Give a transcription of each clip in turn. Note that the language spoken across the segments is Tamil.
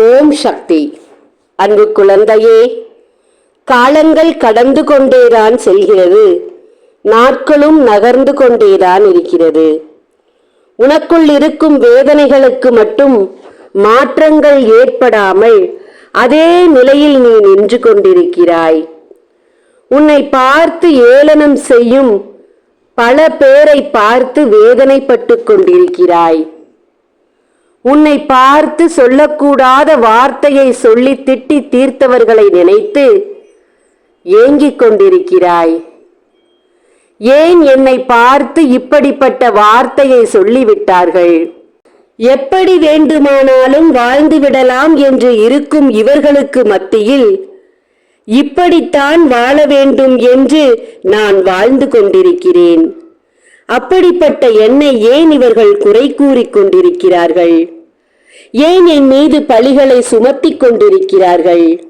ஓம் சக்தி. அன்பு குழந்தையே காலங்கள் கடந்து கொண்டேதான் செல்கிறது. நாட்களும் நகர்ந்து கொண்டேதான் இருக்கிறது. உனக்குள் இருக்கும் வேதனைகளுக்கு மட்டும் மாற்றங்கள் ஏற்படாமல் அதே நிலையில் நீ நின்று கொண்டிருக்கிறாய். உன்னை பார்த்து ஏளனம் செய்யும் பல பேரை பார்த்து வேதனைப்பட்டு கொண்டிருக்கிறாய். உன்னை பார்த்து சொல்லக்கூடாத வார்த்தையை சொல்லி திட்டி தீர்த்தவர்களை நினைத்து ஏங்கிக் கொண்டிருக்கிறாய். ஏன் என்னை பார்த்து இப்படிப்பட்ட வார்த்தையை சொல்லிவிட்டார்கள்? எப்படி வேண்டுமானாலும் வாழ்ந்துவிடலாம் என்று இருக்கும் இவர்களுக்கு மத்தியில் இப்படித்தான் வாழ வேண்டும் என்று நான் வாழ்ந்து கொண்டிருக்கிறேன். அப்படிப்பட்ட என்னை ஏன் இவர்கள் குறை கூறிக் கொண்டிருக்கிறார்கள் ஏன் என் மீது பழிகளை சுமத்திக் கொண்டிருக்கிறார்கள்?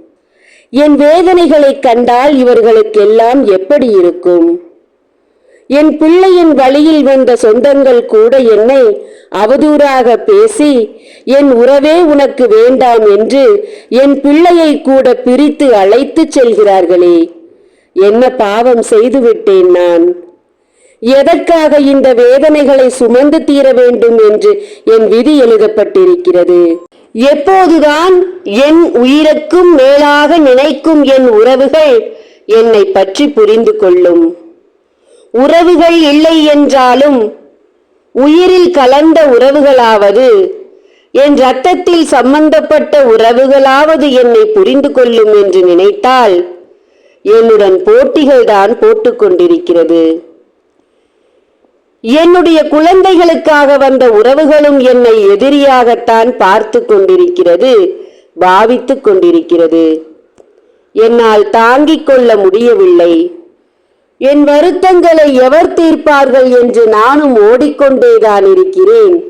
என் வேதனைகளைக் கண்டால் இவர்களுக்கெல்லாம் எப்படி இருக்கும்? என் பிள்ளையின் வழியில் வந்த சொந்தங்கள் கூட என்னை அவதூறாக பேசி என் உறவே உனக்கு வேண்டாம் என்று என் பிள்ளையை கூட பிரித்து அழைத்துச் செல்கிறார்களே. என்ன பாவம் செய்துவிட்டேன் நான். எதற்காக இந்த வேதனைகளை சுமந்து தீர வேண்டும் என்று என் விதி எழுதப்பட்டிருக்கிறது? எப்போதுதான் என் உயிருக்கும் மேலாக நினைக்கும் என் உறவுகள் என்னை பற்றி புரிந்து கொள்ளும். உறவுகள் இல்லை என்றாலும் உயிரில் கலந்த உறவுகளாவது என் ரத்தத்தில் சம்பந்தப்பட்ட உறவுகளாவது என்னை புரிந்து கொள்ளும் என்று நினைத்தால் என்னுடன் போட்டிகள் தான் கொண்டிருக்கிறது. என்னுடைய குழந்தைகளுக்காக வந்த உறவுகளும் என்னை எதிரியாகத்தான் பார்த்து கொண்டிருக்கிறது பாவித்துக் கொண்டிருக்கிறது. என்னால் தாங்கிக் கொள்ள முடியவில்லை. என் வருத்தங்களை எவர் தீர்ப்பார்கள் என்று நானும் ஓடிக்கொண்டேதான் இருக்கிறேன்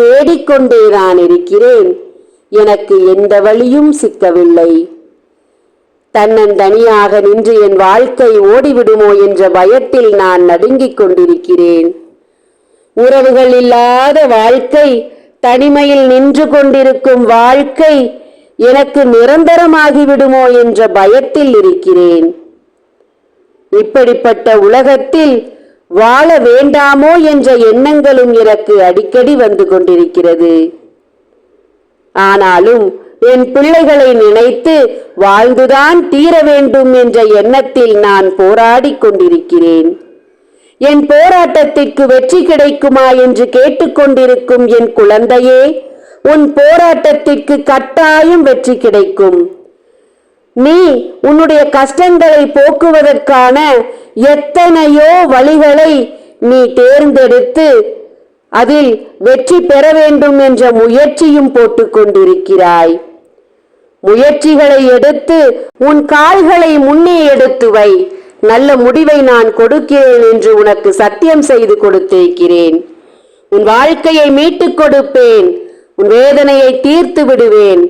தேடிக்கொண்டேதான் இருக்கிறேன். எனக்கு எந்த வழியும் சிக்கவில்லை. தன்னந்தனியாக நின்று என் வாழ்க்கை ஓடிவிடுமோ என்ற பயத்தில் நான் நடுங்கிக் கொண்டிருக்கிறேன். உறவுகள் இல்லாத வாழ்க்கை தனிமையில் நின்று கொண்டிருக்கும் வாழ்க்கை எனக்கு நிரந்தரமாகிவிடுமோ என்ற பயத்தில் இருக்கிறேன். இப்படிப்பட்ட உலகத்தில் வாழ வேண்டாமோ என்ற எண்ணங்களும் எனக்கு அடிக்கடி வந்து கொண்டிருக்கிறது. ஆனாலும் என் பிள்ளைகளை நினைத்து வாழ்ந்துதான் தீர வேண்டும் என்ற எண்ணத்தில் நான் போராடிக் கொண்டிருக்கிறேன். என் போராட்டத்திற்கு வெற்றி கிடைக்குமா என்று கேட்டுக்கொண்டிருக்கும் என் குழந்தையே உன் போராட்டத்திற்கு கட்டாயம் வெற்றி கிடைக்கும். நீ உன்னுடைய கஷ்டங்களை போக்குவதற்கான எத்தனையோ வழிகளை நீ தேர்ந்தெடுத்து அதில் வெற்றி பெற வேண்டும் என்ற முயற்சியும் போட்டுக்கொண்டிருக்கிறாய் முயற்சிகளை எடுத்து உன் கால்களை முன்னே எடுத்து வை. நல்ல முடிவை நான் கொடுக்கிறேன் என்று உனக்கு சத்தியம் செய்து கொடுத்திருக்கிறேன். உன் வாழ்க்கையை மீட்டுக் கொடுப்பேன். உன் வேதனையை தீர்த்து விடுவேன்.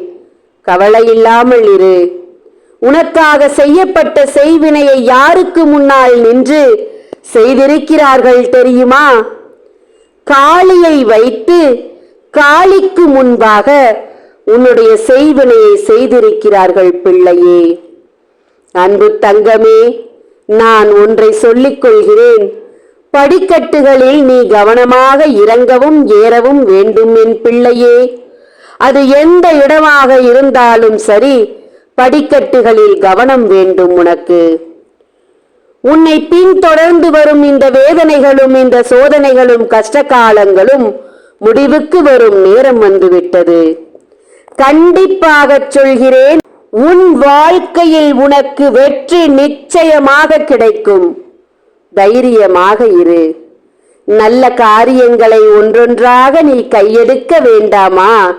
கவலை இல்லாமல் இரு. உனக்காக செய்யப்பட்ட செய்வினையை யாருக்கு முன்னால் நின்று செய்திருக்கிறார்கள் தெரியுமா? காளியை வைத்து காளிக்கு முன்பாக உன்னுடைய செய்வினையை செய்திருக்கிறார்கள் பிள்ளையே. அன்பு தங்கமே நான் ஒன்றை சொல்லிக் கொள்கிறேன் படிக்கட்டுகளில் நீ கவனமாக இறங்கவும் ஏறவும் வேண்டும் என் பிள்ளையே. அது எந்த இடமாக இருந்தாலும் சரி படிக்கட்டுகளில் கவனம் வேண்டும் உனக்கு. உன்னை பின்தொடர்ந்து வரும் இந்த வேதனைகளும் இந்த சோதனைகளும் கஷ்ட காலங்களும் முடிவுக்கு வரும் நேரம் வந்துவிட்டது. கண்டிப்பாக சொல்கிறேன் உன் வாழ்க்கையில் உனக்கு வெற்றி நிச்சயமாக கிடைக்கும். தைரியமாக இரு. நல்ல காரியங்களை ஒன்றொன்றாக நீ கையெடுக்க வேண்டாமா?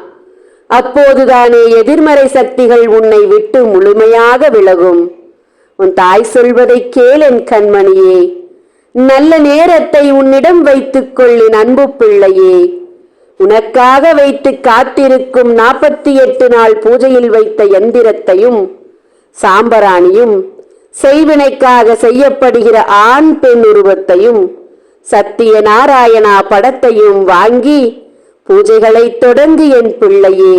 அப்போதுதானே எதிர்மறை சக்திகள் உன்னை விட்டு முழுமையாக விலகும். உன் தாய் சொல்வதை கேள் என் கண்மணியே. நல்ல நேரத்தை உன்னிடம் வைத்துக் கொள்ளின் அன்பு பிள்ளையே. உனக்காக வைத்து காத்திருக்கும் நாற்பத்தி எட்டு நாள் பூஜையில் வைத்த எந்திரத்தையும் சாம்பராணியும் செய்வினைக்காக செய்யப்படுகிற ஆண் பெண் உருவத்தையும் சத்திய நாராயணா படத்தையும் வாங்கி பூஜைகளை தொடங்கு என் பிள்ளையே.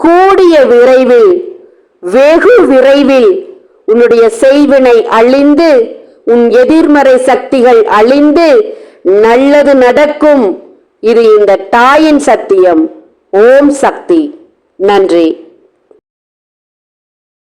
கூடிய விரைவில் வெகு விரைவில் உன்னுடைய செய்வினை அழிந்து உன் எதிர்மறை சக்திகள் அழிந்து நல்லது நடக்கும். இது இந்த தாயின் சத்தியம். ஓம் சக்தி. நன்றி.